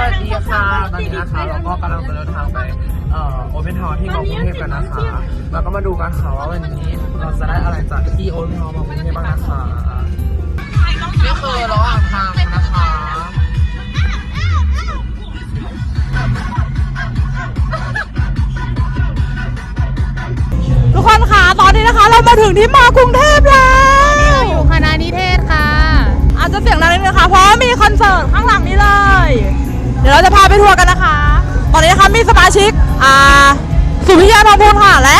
วัสดีค่ะ ตอนนี้นะคะเราก็กำลังเดินทางไปโอเพนทาวที่กรุงเทพกันนะคะแล้วก็มาดูกันค่ะว่าวันนี้เราจะได้อะไรจากที่โอเพนทาวมากรุงเทพบ้างนะคะนี่คือรถหว่างทางนะคะทุกคนคะตอนนี้นะคะ เรามาถึงที่มากรุงเทพแล้ว เดี๋ยวเราจะพาไปทัวร์กันนะคะ ตอนนี้นะคะมีสมาชิกอ่าสุพิยาพงพงค่ะและ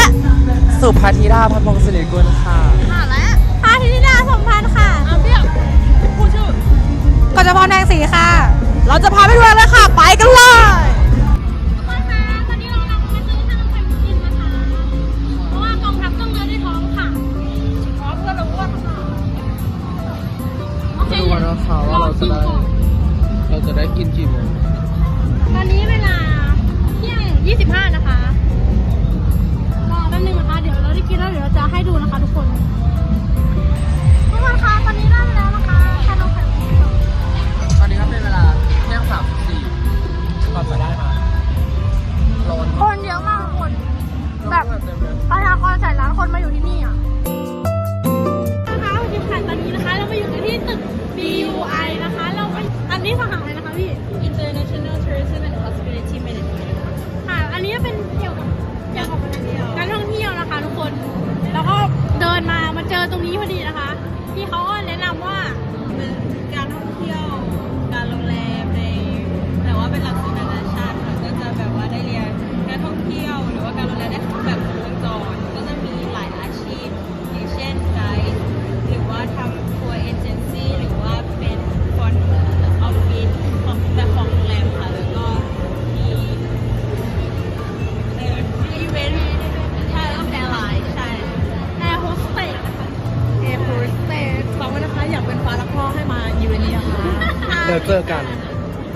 สุภาธิราพันพงศ์สิริกุลค่ะ ค่ะและพาทินิาสมพันธ์ค่ะเอาเรียกพูดชื่อก็จะพรแดงสีค่ะ เราจะพาไปทัวร์เลยค่ะ ไปกันเลย นี้พอดีนะคะ พี่เขาแนะนำว่า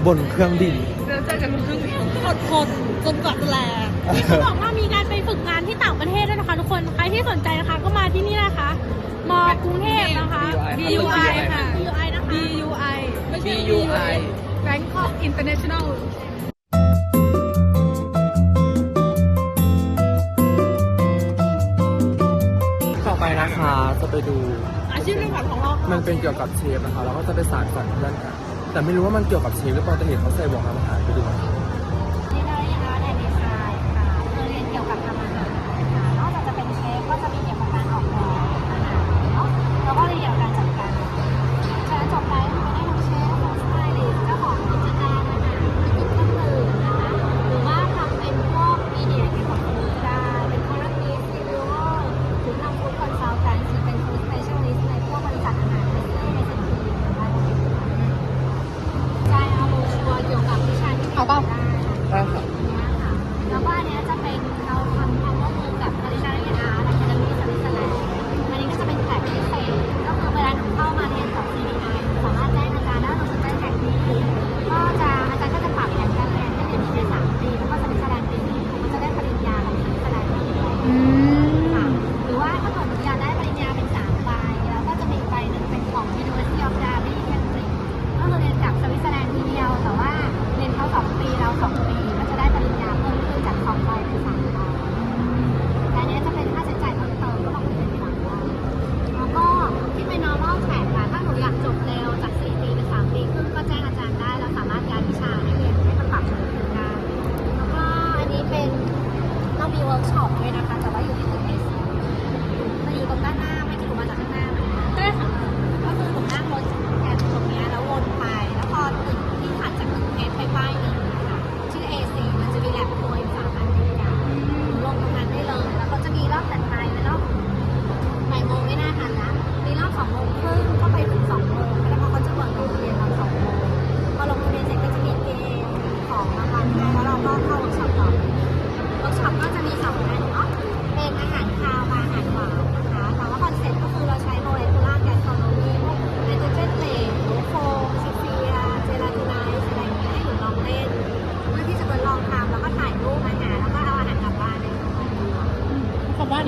บนเครื่องบิน เราจอกันบนเครื่องบินอดทนจนกว่าจะแลนี่เขาบอกว่ามีการไปฝึกงานที่ต่างประเทศด้วยนะคะทุกคน ใครที่สนใจนะคะก็มาที่นี่นะคะมอกรุงเทพนะคะ BUI ค่ะ BUI นะคะ BUI ไม่ใช่ BUI Bangkok International ต่อไปนะคะจะไปดู อาชีพเรื่องฝันของเรา มันเป็นเกี่ยวกับเชฟนะคะ เราก็จะไปสานฝันเพื่อนกัน แต่ไม่รู้ว่ามันเกี่ยวกับเชฟหรือเปล่าแต่เห็นเขาใส่หมวกมาหาไปดูวย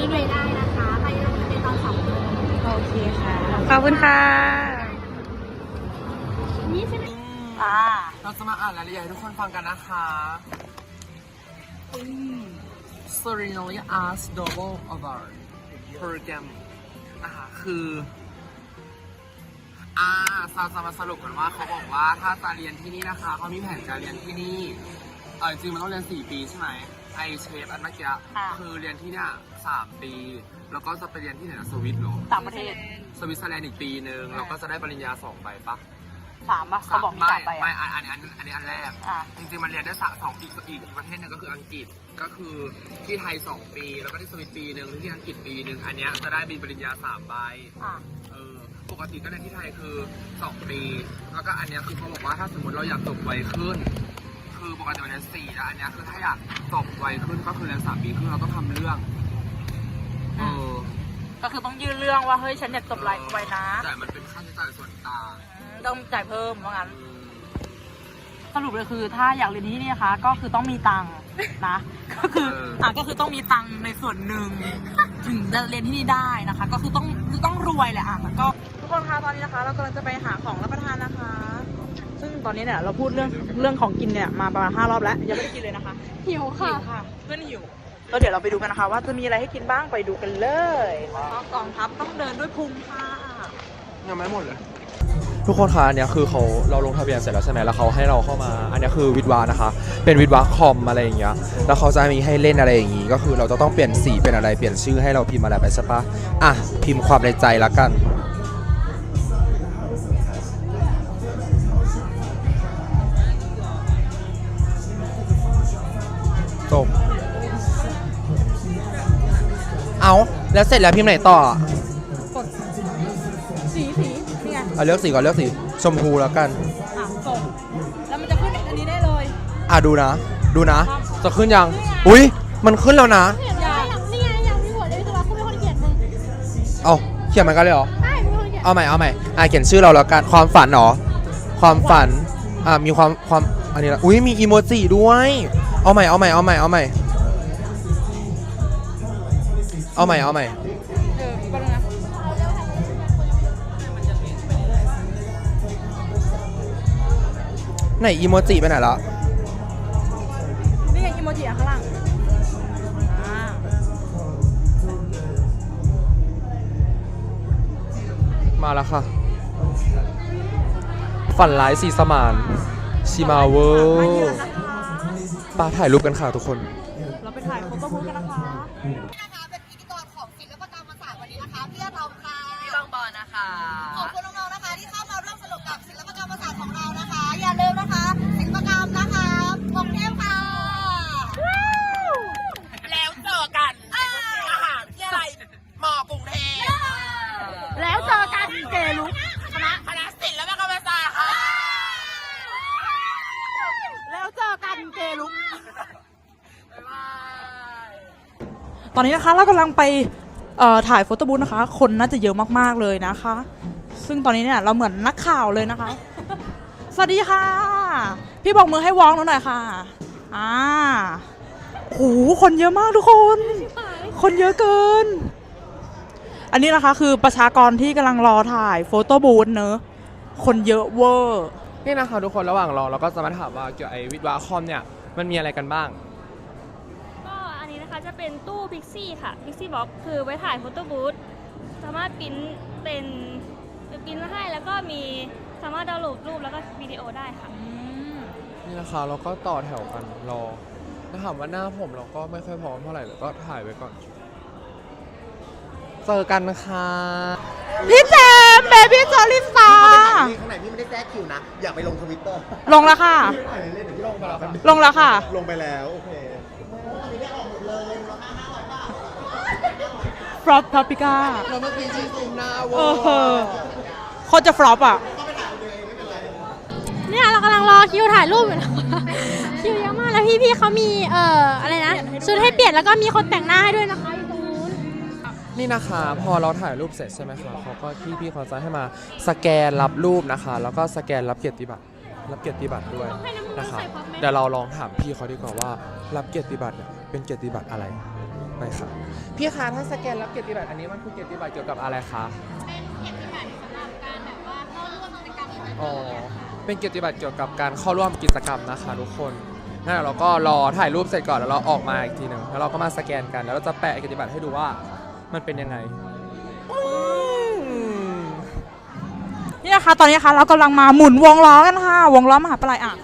ี้เลยได้นะคะไปลงทะเบีนตอนสองโมงโอเคค่ะ ขอบคุณค่ะนี่ใช่ไหมอ่าเราจะมาอ่านรายละเอียดให้ทุกคนฟังกันนะคะสตรีนอลอาร์สดอบเบิลอวาร์ดโปรแกรมนะคะคืออ่าซาจะมาสรุปก่อนว่าเขาบอกว่าถ้าจะเรียนที่นี่นะคะเขามีแผนจะเรียนที่นี่เออจริงมันต้องเรียน 4 ปีใช่ไหม ไอเชฟอันเมื่อกี้ค่ะ คือเรียนที่เนี่ยสามปี แล้วก็จะไปเรียนที่ไหนนะสวิตเหรอต่างประเทศ สวิตเซอร์แลนด์อีกปีหนึ่งแล้วก็จะได้ปริญญาสองใบปะสามป่ะเขาบอกมีไม่สามไปไม่อะอันอันอันอันนี้อันแรก อะ จริงๆ มันเรียนได้สะสองปีอีกประเทศหนึงก็คืออังกฤษก็คือที่ไทยสองปี แล้วก็ที่สวิตปีหนึ่งที่อังกฤษปีหนึ่งอันเนี้ยจะได้มีปริญญาสามใบอะ เออปกติก็เรียนที่ไทยคือ 2 ปี แล้วก็อันเนี้ยคือเขาบอกว่าถ้าสมมติเราอยากจบไวขึ้น คือปกติมันเรียนสี่แล้วอันเนี้ยคือถ้าอยากจบไวขึ้นก็คือเรียนสามปีครึ่งเราต้องทำเรื่อง เออก็คือต้องยื่นเรื่องว่าเฮ้ยฉันอยากจบไลฟ์ไว้นะแต่มันเป็นค่าใช้จ่ายส่วนต่างอืมต้องจ่ายเพิ่มว่างั้นอืมสรุปเลยคือถ้าอยากเรียนที่นี่นะคะ ก็คือต้องมีตังค์นะ ก็คืออะก็คือต้องมีตังค์ในส่วนหนึ่งถึงจะเรียนที่นี่ได้นะคะ ก็คือต้องคือต้องรวยแหละอะแล้วก็ทุกคนคะตอนนี้นะคะ เรากำลังจะไปหาของรับประทานนะคะ ซึ่งตอนนี้เนี่ยเราพูดเรื่องเรื่องของกินเนี่ยมาประมาณห้ารอบแล้วยังไม่ได้กินเลยนะคะหิวค่ะ หิวค่ะ เพื่อนหิวแล้วเดี๋ยวเราไปดูกันนะคะว่าจะมีอะไรให้กินบ้างไปดูกันเลยกองทัพต้องเดินด้วยพุงค่ะยังไม่หมดเลยทุกคนคะอันเนี้ยคือเขาเราลงทะเบียนเสร็จแล้วใช่ไหมแล้วเขาให้เราเข้ามา อันเนี้ยคือวิดวานะคะ เป็นวิดวาคอมอะไรอย่างเงี้ยแล้วเขาจะมีให้เล่นอะไรอย่างงี้ ก็คือเราจะต้องเปลี่ยนสีเป็นอะไรเปลี่ยนชื่อให้เราพิมพ์อะไรไปใช่ปะอะพิมพ์ความในใจละกัน แล้วเสร็จแล้วพิมพ์ไหนต่ออะสีสีนี่ไงเอาเลือกสีก่อนเลือกสีชมพูแล้วกัน อะส่งแล้วมันจะขึ้นอันนี้ได้เลย อะดูนะ ดูนะ จะขึ้นยัง อุ้ยมันขึ้นแล้วนะ เขียนว่าอย่างนี่ไงอย่างที่หัวเดวิดว่าคุณเป็นคนเขียนมึงเอาเขียนมันกันเลยเหรอ ใช่มึงเป็นคนเขียนเอาใหม่เอาใหม่อะเขียนชื่อเราแล้วกันความฝันเหรอ ความฝัน อะมีความความอันนี้ละอุ้ยมีอีโมจิด้วย เอาใหม่เอาใหม่เอาใหม่เอาใหม่ เอาใหม่เอาใหม่ เออแป๊บนึงนะไหนอีโมจิไปไหนละนี่ไงอีโมจิอะข้างล่างอ่ามาแล้วค่ะ ฝันร้ายสีสมาน ชิมาเวอมาเยือนร์นะคะปาถ่ายรูปกันค่ะทุกคน เราไปถ่ายโฟโต้บูธกันนะคะ อบคุณน้องๆนะคะ ที่เข้ามาร่วมสนุกกับศิลปกรรมศาสตร์ของเรานะคะ อย่าลืมนะคะศิลปกรรมนะคะกรุงเทพค่ะแล้วเจอกันมหาวิทยาลัยมอกรุงเทพแล้วเจอกันเกลุกคณะคณะศิลปกรรมศาสตร์ค่ะ แล้วเจอกันเกลุกตอนนี้นะคะเรากำลังไปเอ่อถ่ายโฟโต้บูธนะคะ คนน่าจะเยอะมากๆเลยนะคะ ซึ่งตอนนี้เนี่ยเราเหมือนนักข่าวเลยนะคะ สวัสดีค่ะ พี่บอกมือให้วองหนูหน่อยค่ะ อ่าโหคนเยอะมากทุกคน คนเยอะเกิน อันนี้นะคะคือประชากรที่กำลังรอถ่ายโฟโต้บูธเนอะคนเยอะเวอร์ นี่นะคะทุกคนระหว่างรอเราก็จะมาถามว่าเกี่ยวกับไอ้วิดวาคอมเนี่ยมันมีอะไรกันบ้าง ก็อันนี้นะคะจะเป็นตู้ Pixie ค่ะ Pixie Box คือไว้ถ่ายโฟโต้บูธสามารถปริ้นเป็นป ริ้นมาให้แล้วก็มีสามารถดาวน์โหลดรูปแล้วก็วิดีโอได้ค่ะนี่นะคะเราก็ต่อแถวกันรอถ้าถามว่าหน้าผมเราก็ไม่ค่อยพร้อมเท่าไหร่เราก็ถ่ายไว้ก่อน เจอกันค่ะพี่เจมเบบี้จอลิสาข้างในพี่ไม่ได้แทรกคิวนะ อยากไปลงทวิตเตอร์ลงแล้วค่ะ เล่นเดี๋ยวพี่ลงไปแล้วกันลงแล้วค่ะ ลงไปแล้ว โอเคฟลอปทอปิก้าเราเมื่อกี้ชี้ซูมหน้าเวเอออโคตรจะฟลอปอะเนี่ยเรากำลังรอคิวถ่ายรูปอยู่นะคะคิวเยอะมากแล้วพี่ๆเขามีเอ่ออะไรนะชุดให้เปลี่ยนแล้วก็มีคนแต่งหน้าให้ด้วยนะคะอยู่ตรงนู้นนี่นะคะ พอเราถ่ายรูปเสร็จใช่ไหมคะเขาก็พี่พี่ๆเขาจะให้มาสแกนรับรูปนะคะ แล้วก็สแกนรับเกียรติบัตรรับเกียรติบัตรด้วยนะคะเดี๋ยวเราลองถามพี่เขาดีกว่าว่ารับเกียรติบัตรเนี่ยเป็นเกียรติบัตรอะไรไปค่ะพี่คะถ้าสแกนรับเกียรติบัตรอันนี้มันคือเกียรติบัตรเกี่ยวกับอะไรคะเป็น อ๋อ เป็นเกียรติบัตรเกี่ยวกับการเข้าร่วมกิจกรรมนะคะทุกคนงั้นเดี๋ยวเราก็รอถ่ายรูปเสร็จก่อนแล้วเราออกมาอีกทีหนึ่งแล้วเราก็มาสแกนกัน แล้วเราจะแปะเกียรติบัตรให้ดูว่ามันเป็นยังไงอืมนี่นะคะตอนนี้นะคะเรากำลังมาหมุนวงล้อกันค่ะ วงล้อมหาปลายอะ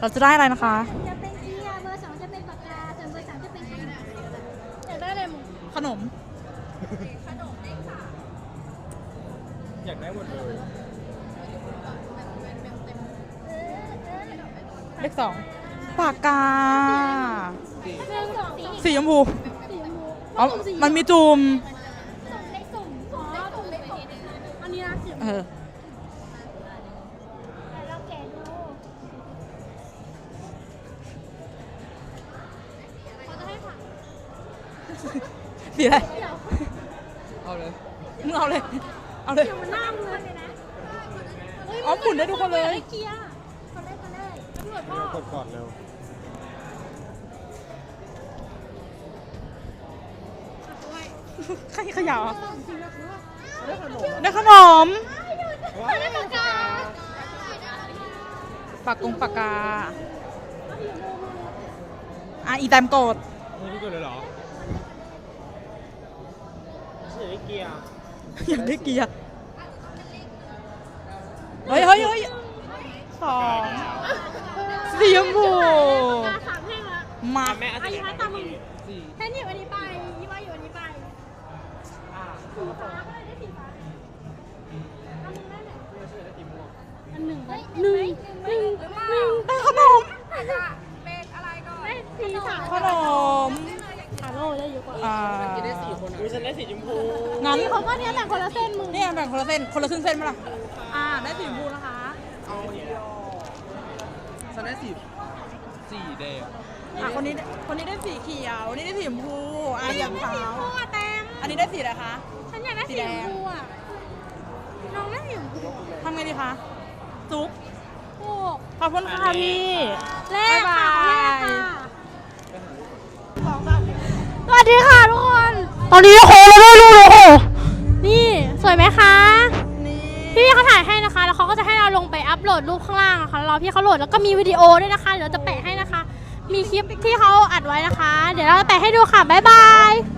เราจะได้อะไรนะคะจะเป็นเกียร์เบอร์สองจะเป็นปากกาส่วนเบอร์สามจะเป็นขนมอยากได้อะไรมึงขนม สองปากกาหนึ่งสองสีสีชมพูสีชมพูอ๋อมันมีจุ่มสุ่มเลขสุ่มอ๋อสุ่มเลขสุ่มอันนี้นะสีชมเอพูอแต่เราแกะดูเขาจะให้ผักสีอะไร เอาเลย มึงเอาเลย เอาเลยมันน่ามือเลยนะเฮ้ยอ๋อหมุนได้ทุกคนเลย กดก่อนเร็วใครขยาวสุ่มสีชมพูได้ขนมได้ปากกาปากกงปากกาอะอีแตมโกดนี่ก็เลยเหรอเสียเกียร์อยากได้เกียร์เฮ้ยเฮ้ยเฮ้ยสอง สีชมพูปากกาสามแท่งละมาแม่อาอันทินี้ตย์ให้ตามมึงแท่งหยิบอันนี้ไปยี่ว่าอยู่อันนี้ไปสีฟ้าก็เลยได้สีฟ้าอันหนึ่งได้ไหนอันหนึ่งไปหนึ่งหนึ่งหนึ่งได้ขนมได้สีสามขนมฮัลโหลได้เยอะกว่าอ่าดูฉันได้สีชมพูงั้นเขาก็เนี้ยแหละคนละเส้นมึงเนี่ยแบ่งคนละเส้นคนละครึ่งเส้นมาล่ะอ่าได้สีชมพูนะคะ ฉันได้สีสีแดงอะคนนี้คนนี้ได้สีเขียวนี่ได้สีชมพูอะอย่างได้สาสีวชมพูอะแตงอันนี้ได้สีอะไรคะ ฉันอยากได้สีชมพูอะน้องได้สีชมพูทำไงดีคะจุ๊บโอ้ขอบคุณค่ะพี่เลขค่ะบ๊ายบายเลขค่ะสวัสดีค่ะทุกคน ตอนนี้โคเราได้รูปเลยโคนี่ สวยไหมคะ อัพโหลดรูปข้างล่างอะคะรอพี่เขาโหลดแล้วก็มีวิดีโอด้วยนะคะ เดี๋ยวจะแปะให้นะคะ มีคลิปที่เขาอัดไว้นะคะ เดี๋ยวเราจะแปะให้ดูค่ะบ๊ายบาย